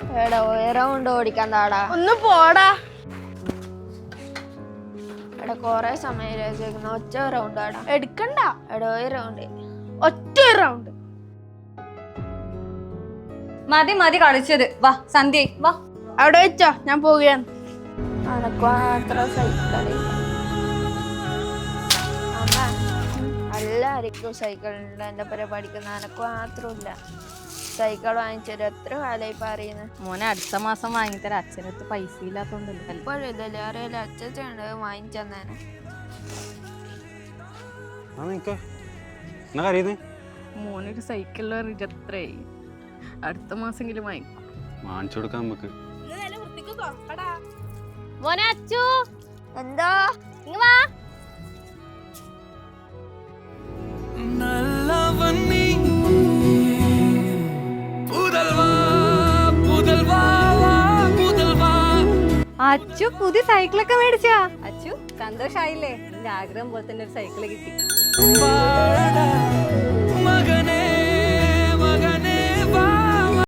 എടാ ഒരു റൗണ്ട് ഓടിക്കാൻ താടാ. ഒന്ന് പോടാ. എടാ കൊറേ സമയം രചിക്കുന്ന ഒറ്റ റൗണ്ട് ആടാ. എടുക്കണ്ട. എടാ ഒരു റൗണ്ട് ഒറ്റ റൗണ്ട് മതി മതി കളിച്ചത്. വാ സന്ധ്യ. വാ. അവിടെ വെച്ചോ ഞാൻ പോവുകയാണ്. അനക്ക് മാത്രം സൈക്കിൾ അമ്മ എല്ലാവർക്കും സൈക്കിൾ ഉണ്ട് എന്റെ പരിപാടിക്ക് പഠിക്കുന്ന അനക്ക് മാത്രമില്ല സൈക്കിൾ വാങ്ങിച്ചത് എത്ര കാലായി പറയുന്നത് മോനെ അടുത്ത മാസം വാങ്ങിത്തരാം. അച്ഛനടുത്ത് പൈസ ഇല്ലാത്തോണ്ടല്ലോ ഇപ്പോഴും ഇല്ലല്ലേ അറിയില്ല അച്ഛനുണ്ട് വാങ്ങിച്ചെന്നേനെ മോനൊരു സൈക്കിൾ പറഞ്ഞിട്ട് എത്രയായി അടുത്ത മാസെങ്കിലും വാങ്ങിക്കും. വാങ്ങിച്ചു കൊടുക്കാം നമുക്ക്. മോനെ അച്ചു! എന്താ? ഇങ്ങ് അച്ചു പുതിയ സൈക്കിളൊക്കെ മേടിച്ചാ. അച്ചു സന്തോഷായില്ലേ? എന്റെ ആഗ്രഹം പോലെ തന്നെ ഒരു സൈക്കിൾ കിട്ടി.